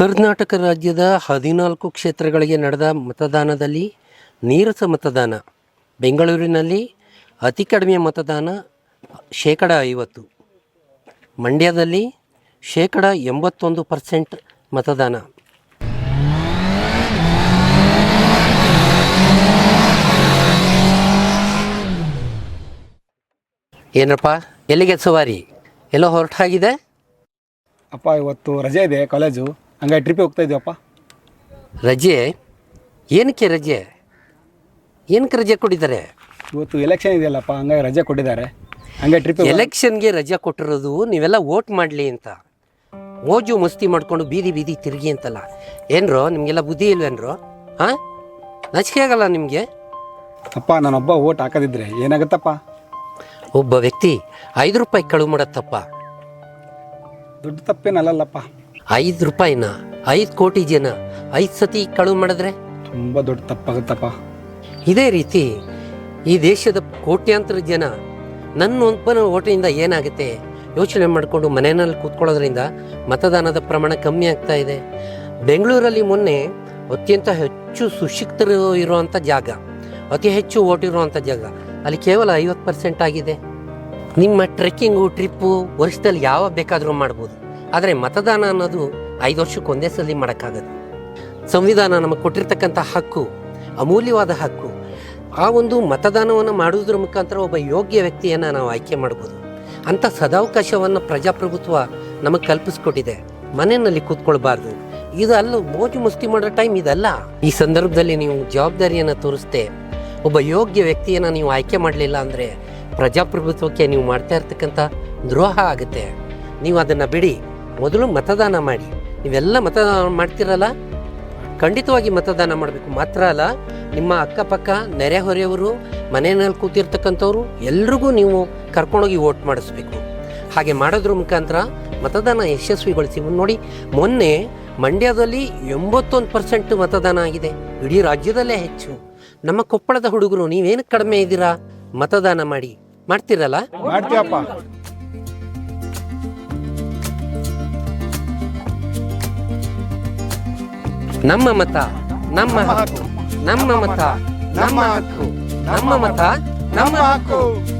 ಕರ್ನಾಟಕ ರಾಜ್ಯದ ಹದಿನಾಲ್ಕು ಕ್ಷೇತ್ರಗಳಿಗೆ ನಡೆದ ಮತದಾನದಲ್ಲಿ ನೀರಸ ಮತದಾನ. ಬೆಂಗಳೂರಿನಲ್ಲಿ ಅತಿ ಕಡಿಮೆ ಮತದಾನ ಶೇಕಡ ಐವತ್ತು. ಮಂಡ್ಯದಲ್ಲಿ ಶೇಕಡ ಎಂಬತ್ತೊಂದು ಪರ್ಸೆಂಟ್ ಮತದಾನ. ಏನಪ್ಪ, ಎಲ್ಲಿಗೆ ಸವಾರಿ? ಎಲ್ಲೋ ಹೊರಟಾಗಿದೆ? ಅಪ್ಪ, ಇವತ್ತು ರಜೆ ಇದೆ, ಕಾಲೇಜು. ಹಂಗಾಗಿ ಟ್ರಿಪ್ಪಿಗೆ ಹೋಗ್ತಾ ಇದೀವಪ್ಪ? ರಜೆ? ಏನಕ್ಕೆ ರಜೆ? ಏನಕ್ಕೆ ರಜೆ ಕೊಟ್ಟಿದ್ದಾರೆ? ಇವತ್ತು ಎಲೆಕ್ಷನ್ ಇದೆಯಲ್ಲಪ್ಪ ಹಂಗಾಗಿ ರಜೆ ಕೊಟ್ಟಿದ್ದಾರೆ. ಹಂಗಾಗಿ ಟ್ರಿಪ್ ಎಲೆಕ್ಷನ್ಗೆ ರಜೆ ಕೊಟ್ಟಿರೋದು ನೀವೆಲ್ಲ ವೋಟ್ ಮಾಡಲಿ ಅಂತ. ಮೋಜು ಮಸ್ತಿ ಮಾಡಿಕೊಂಡು ಬೀದಿ ಬೀದಿ ತಿರುಗಿ ಅಂತಲ್ಲ. ಏನ್ರೋ ನಿಮಗೆಲ್ಲ ಬುದ್ಧಿ ಇಲ್ವೇನ್ರೋ ಹಾಂ? ನಚಿಕೆ ಆಗಲ್ಲ ನಿಮಗೆ? ಅಪ್ಪ ನಾನೊಬ್ಬ ಓಟ್ ಹಾಕೋದಿದ್ರೆ ಏನಾಗುತ್ತಪ್ಪ? ಒಬ್ಬ ವ್ಯಕ್ತಿ ಐದು ರೂಪಾಯಿ ಕಳುವು ಮಾಡತ್ತಪ್ಪ ದೊಡ್ಡ ತಪ್ಪೇನಲ್ಲಲ್ಲಪ್ಪ. ಐದು ರೂಪಾಯಿನ ಐದು ಕೋಟಿ ಜನ ಐದು ಸತಿ ಕಳುವು ಮಾಡಿದ್ರೆ? ತುಂಬ ದೊಡ್ಡ ತಪ್ಪಾಗುತ್ತಪ್ಪ. ಇದೇ ರೀತಿ ಈ ದೇಶದ ಕೋಟ್ಯಾಂತರ ಜನ ನನ್ನ ಒಬ್ಬನ ಓಟಿನಿಂದ ಏನಾಗುತ್ತೆ? ಯೋಚನೆ ಮಾಡಿಕೊಂಡು ಮನೆಯಲ್ಲಿ ಕೂತ್ಕೊಳ್ಳೋದ್ರಿಂದ ಮತದಾನದ ಪ್ರಮಾಣ ಕಮ್ಮಿ ಆಗ್ತಾ ಇದೆ. ಬೆಂಗಳೂರಲ್ಲಿ ಮೊನ್ನೆ ಅತ್ಯಂತ ಹೆಚ್ಚು ಸುಶಿಕ್ತರು ಇರುವಂಥ ಜಾಗ ಅತಿ ಹೆಚ್ಚು ಓಟಿರುವಂಥ ಇರುವಂಥ ಜಾಗ ಅಲ್ಲಿ ಕೇವಲ ಐವತ್ತು ಪರ್ಸೆಂಟ್ ಆಗಿದೆ. ನಿಮ್ಮ ಟ್ರೆಕ್ಕಿಂಗು ಟ್ರಿಪ್ಪು ವರ್ಷದಲ್ಲಿ ಯಾವ ಬೇಕಾದರೂ ಮಾಡ್ಬೋದು. ಆದರೆ ಮತದಾನ ಅನ್ನೋದು ಐದು ವರ್ಷಕ್ಕೆ ಒಂದೇ ಸಲ ಮಾಡೋಕ್ಕಾಗದು. ಸಂವಿಧಾನ ನಮಗೆ ಕೊಟ್ಟಿರ್ತಕ್ಕಂಥ ಹಕ್ಕು, ಅಮೂಲ್ಯವಾದ ಹಕ್ಕು. ಆ ಒಂದು ಮತದಾನವನ್ನು ಮಾಡುವುದರ ಮುಖಾಂತರ ಒಬ್ಬ ಯೋಗ್ಯ ವ್ಯಕ್ತಿಯನ್ನು ನಾವು ಆಯ್ಕೆ ಮಾಡ್ಬೋದು. ಅಂಥ ಸದಾವಕಾಶವನ್ನು ಪ್ರಜಾಪ್ರಭುತ್ವ ನಮಗೆ ಕಲ್ಪಿಸ್ಕೊಟ್ಟಿದೆ. ಮನೆಯಲ್ಲಿ ಕೂತ್ಕೊಳ್ಬಾರ್ದು. ಇದು ಅಲ್ಲ ಮೋಜು ಮುಸ್ತಿ ಮಾಡೋ ಟೈಮ್ ಇದಲ್ಲ. ಈ ಸಂದರ್ಭದಲ್ಲಿ ನೀವು ಜವಾಬ್ದಾರಿಯನ್ನು ತೋರಿಸ್ದೆ ಒಬ್ಬ ಯೋಗ್ಯ ವ್ಯಕ್ತಿಯನ್ನು ನೀವು ಆಯ್ಕೆ ಮಾಡಲಿಲ್ಲ ಅಂದರೆ ಪ್ರಜಾಪ್ರಭುತ್ವಕ್ಕೆ ನೀವು ಮಾಡ್ತಾ ಇರ್ತಕ್ಕಂಥ ದ್ರೋಹ ಆಗುತ್ತೆ. ನೀವು ಅದನ್ನು ಬಿಡಿ. ಮೊದಲು ಮತದಾನ ಮಾಡಿ. ನೀವೆಲ್ಲ ಮತದಾನ ಮಾಡ್ತಿರಲ್ಲ? ಖಂಡಿತವಾಗಿ ಮತದಾನ ಮಾಡಬೇಕು. ಮಾತ್ರ ಅಲ್ಲ, ನಿಮ್ಮ ಅಕ್ಕಪಕ್ಕ ನೆರೆಹೊರೆಯವರು ಮನೆಯಲ್ಲಿ ಕೂತಿರ್ತಕ್ಕಂಥವ್ರು, ಎಲ್ರಿಗೂ ನೀವು ಕರ್ಕೊಂಡೋಗಿ ವೋಟ್ ಮಾಡಿಸ್ಬೇಕು. ಹಾಗೆ ಮಾಡೋದ್ರ ಮುಖಾಂತರ ಮತದಾನ ಯಶಸ್ವಿಗೊಳಿಸಿ. ನೋಡಿ, ಮೊನ್ನೆ ಮಂಡ್ಯದಲ್ಲಿ ಎಂಬತ್ತೊಂದು ಪರ್ಸೆಂಟ್ ಮತದಾನ ಆಗಿದೆ. ಇಡೀ ರಾಜ್ಯದಲ್ಲೇ ಹೆಚ್ಚು. ನಮ್ಮ ಕೊಪ್ಪಳದ ಹುಡುಗರು, ನೀವೇನು ಕಡಿಮೆ ಇದ್ದೀರಾ? ಮತದಾನ ಮಾಡಿ. ಮಾಡ್ತೀರಲ್ಲ? ನಮ್ಮ ಮತ ನಮ್ಮ ಹಕ್ಕು. ನಮ್ಮ ಮತ ನಮ್ಮ ಹಕ್ಕು. ನಮ್ಮ ಮತ ನಮ್ಮ ಹಕ್ಕು.